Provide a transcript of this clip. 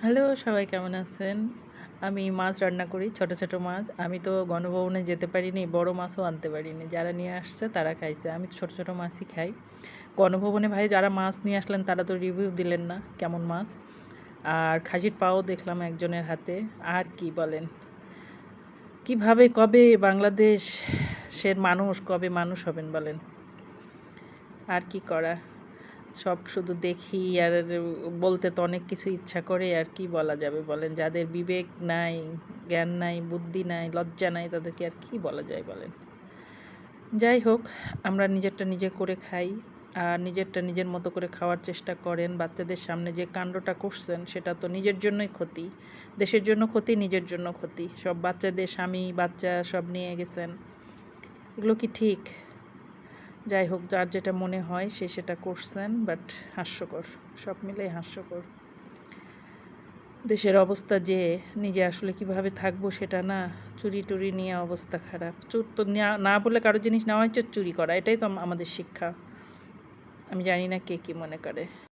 Hello, সবাই কেমন আছেন? আমি মাছ রান্না করি, ছোট ছোট মাছ। আমি তো গণভবনে যেতে পারিনি, বড় মাছও আনতে পারিনি। যারা নিয়ে আসছে তারা খাইছে। আমি ছোট ছোট মাছই খাই। গণভবনে ভাই যারা মাছ নিয়ে আসলেন, তারা তো রিভিউ দিলেন না কেমন মাছ। আর খাসির পাও দেখলাম একজনের হাতে। আর কি বলেন? কীভাবে, কবে বাংলাদেশ সে মানুষ, কবে মানুষ হবেন বলেন? আর কি করা? সব শুধু দেখি আর বলতে তো অনেক কিছু ইচ্ছা করে আর কি বলা যাবে বলেন? যাদের বিবেক নাই, জ্ঞান নাই, বুদ্ধি নাই, লজ্জা নাই, তাদেরকে আর কি বলা যায় বলেন? যাই হোক, আমরা নিজেরটা নিজে করে খাই আর নিজেরটা নিজের মতো করে খাওয়ার চেষ্টা করেন। বাচ্চাদের সামনে যে কাণ্ডটা করছেন, সেটা তো নিজের জন্যই ক্ষতি। দেশের জন্য ক্ষতি, নিজের জন্য ক্ষতি। সব বাচ্চাদের স্বামী, বাচ্চা সব নিয়ে গেছেন। এগুলো কি ঠিক? যাই হোক, যার যেটা মনে হয় সে সেটা করছেন বাট হাস্যকর। সব মিলে হাস্যকর। দেশের অবস্থা যে, নিজে আসলে কীভাবে থাকব সেটা না, চুরি টুরি নিয়ে অবস্থা খারাপ। চুর তো না বলে কারও জিনিস নেওয়া হচ্ছে চুরি করা, এটাই তো আমাদের শিক্ষা। আমি জানি না কে কি মনে করে।